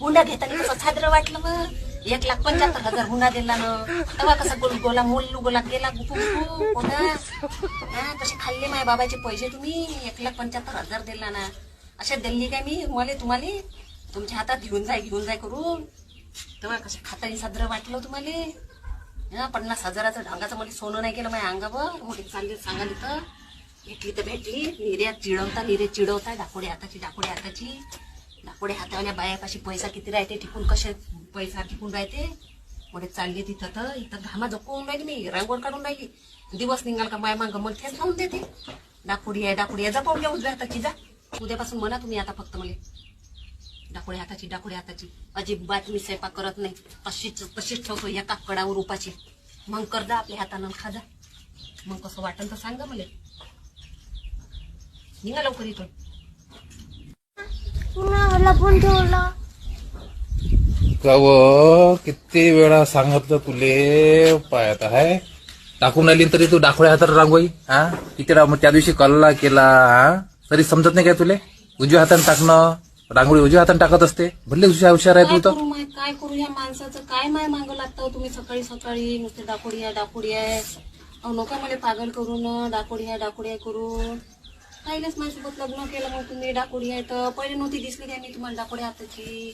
हुंडा घेताना कसं छाद्र वाटलं मग? एक लाख पंच्याहत्तर हजार हुंडा दिला ना. तेव्हा कसा गोल गोला मोल गोला गेला हा कसे खाल्ले माझ्या बाबाचे पैसे तुम्ही. एक लाख पंच्याहत्तर हजार दिला ना. अशा दिल्ली काय मी मला तुम्हाला तुमच्या हातात घेऊन जाय घेऊन जाय करून. तेव्हा कसे खातानी साजरं वाटलं तुम्हाला. हा पन्नास हजाराचं ढंगाचं मला सोनं नाही केलं माझ्या अंगावर. मोठी चालली सांगाल तर इथली तर भेटली. निर्यात चिडवता निर्यात चिडवता डाकोडे हाताची डाकोडे हाताची. पुढे हातावाल्या बायापाशी पैसा किती राहते टिकून कसे पैसा टिकून राहते? पुढे चालले तिथं तर इथं घामा झोपवून राहिली मी रांगोळ काढून राहिली. दिवस निघाल का माया मागं मग तेच लावून देते. डाकुडी आहे डाकुडी आहे जपवून घ्या उजव्या हाताची जा. उद्यापासून म्हणा तुम्ही आता फक्त मला. डाकोडे हाताची डाकोडे हाताची. अजिबात मी स्वयंपाक करत नाही. तशीच तशीच ठेवतो या कडावर उपाची मग कर जा आपल्या हातानं खा जा. मग कसं वाटन तर सांगा मला. निघा लवकर इथून. पुन्हा लपून ठेवलं. कव किती वेळा सांगितलं तुले? पाय आता हाय टाकून आली तरी तू दाखवल्या हातात रांगोई हा? किती रा- मग त्या दिवशी कल्ला केला हा? तरी समजत नाही काय तुले? उजव्या हाताने टाकणं रांगोळी उजव्या हाताने टाकत असते. भले हुशार हुशार आहे तू तर. करू माय काय करू या माणसाचं? काय माय मागं लागतं? तुम्ही सकाळी सकाळी नुसते डाकोडी आहे डाकोडी आहे. अहो नका मला पागल करून डाकोडी आहे डाकोडी आहे करून. पहिलेच माझ्यासोबत लग्न केलं मग तुम्ही डाकोडी आहे तर पहिले नव्हती दिसली काय मी तुम्हाला डाकोडी हाताची?